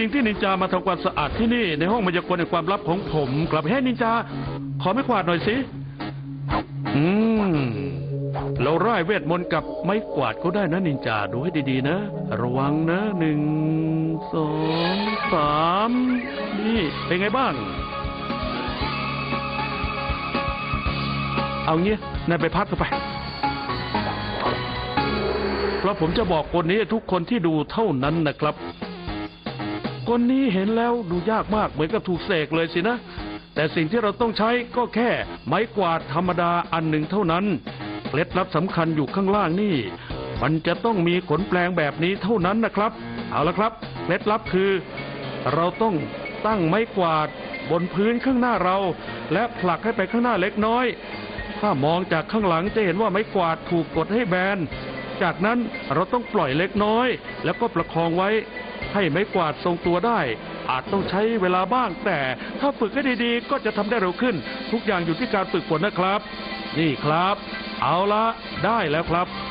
ริงที่นินจามาทำความสะอาดที่นี่ ในห้องมายากลในความลับของผมกลับให้นินจา ขอไม่กวาดหน่อยสิ อืมเราร่ายเวทมนต์กับไม้กวาดก็ได้นะนินจาดูให้ดีๆนะ ระวังนะหนึ่งสองสามนี่เป็นไงบ้าง เอางี้นายไปพักกันไปเพราะผมจะบอกคนนี้ทุกคนที่ดูเท่านั้นนะครับ คนนี้เห็นแล้วดูยากมากเหมือนกับถูกเสกเลยสินะ แต่สิ่งที่เราต้องใช้ก็แค่ไม้กวาดธรรมดาอันหนึ่งเท่านั้นเคล็ดลับสำคัญอยู่ข้างล่างนี่ มันจะต้องมีขนแปลงแบบนี้เท่านั้นนะครับ เอาละครับเคล็ดลับคือ เราต้องตั้งไม้กวาดบนพื้นข้างหน้าเรา และผลักให้ไปข้างหน้าเล็กน้อย ถ้ามองจากข้างหลังจะเห็นว่าไม้กวาดถูกกดให้แบน จากนั้นเราต้องปล่อยเล็กน้อย แล้วก็ประคองไว้ ให้ไม้กวาดทรงตัวได้ อาจต้องใช้เวลาบ้าง แต่ถ้าฝึกให้ดีๆ ก็จะทำได้เร็วขึ้น ทุกอย่างอยู่ที่การฝึกฝนนะครับ นี่ครับ เอาละได้แล้วครับ